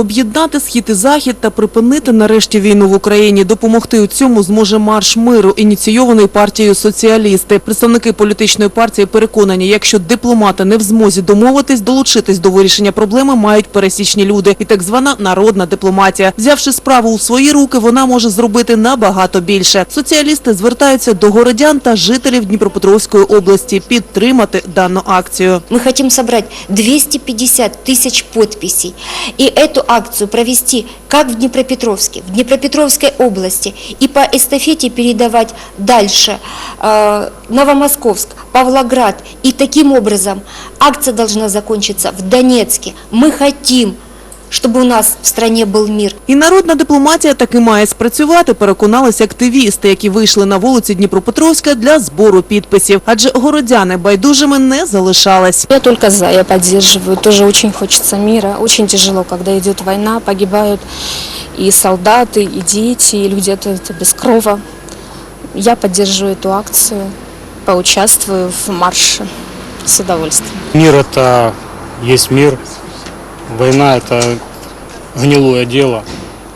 Об'єднати схід і захід та припинити нарешті війну в Україні. Допомогти у цьому зможе марш миру, ініційований партією соціалісти. Представники політичної партії переконані, якщо дипломати не в змозі домовитись, долучитись до вирішення проблеми мають пересічні люди і так звана народна дипломатія. Взявши справу у свої руки, вона може зробити набагато більше. Соціалісти звертаються до городян та жителів Дніпропетровської області підтримати дану акцію. Мы хотим собрать 250 тысяч подписей и эту акцию провести как в Днепропетровске, в Днепропетровской области и по эстафете передавать дальше э, Новомосковск, Павлоград. И таким образом акция должна закончиться в Донецке. Мы хотим, чтобы у нас в стране был мир. І народна дипломатія таки має спрацювати, переконалися активісти, які вийшли на вулиці Дніпропетровська для збору підписів. Адже городяни байдужими не залишались. Я только за, я поддерживаю. Тоже очень хочется мира. Очень тяжело, когда идет война, погибают и солдаты, и дети, и люди это, это без крова. Я поддерживаю эту акцию, поучаствую в марше с удовольствием. Мир это есть мир. Война это гнилое дело.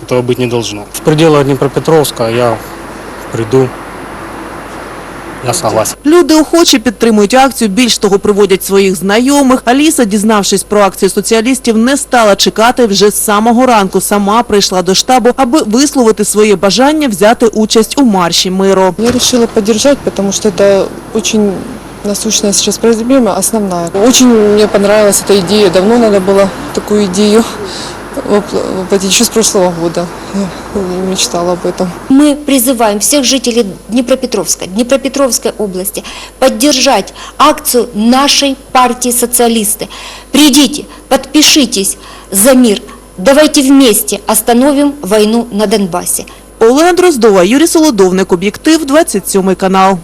Этого быть не должно. В пределах Днепропетровска я приду. Я согласен. Люди охоче підтримують акцію, більш того приводять своїх знайомих. Аліса, дізнавшись про акцію соціалістів, не стала чекати вже з самого ранку. Сама прийшла до штабу, аби висловити своє бажання взяти участь у марші миру. Я решила поддержать, потому что это очень насущная сейчас проблема, основная. Очень мне понравилась эта идея. Давно надо было такую идею вопл- воплотить еще с прошлого года. Я мечтала об этом. Мы призываем всех жителей Днепропетровска, Днепропетровской области поддержать акцию нашей партии «Социалисты». Придите, подпишитесь за мир. Давайте вместе остановим войну на Донбассе. Олена Дроздова, Юрій Солодовник, Об'єктив, 27 канал.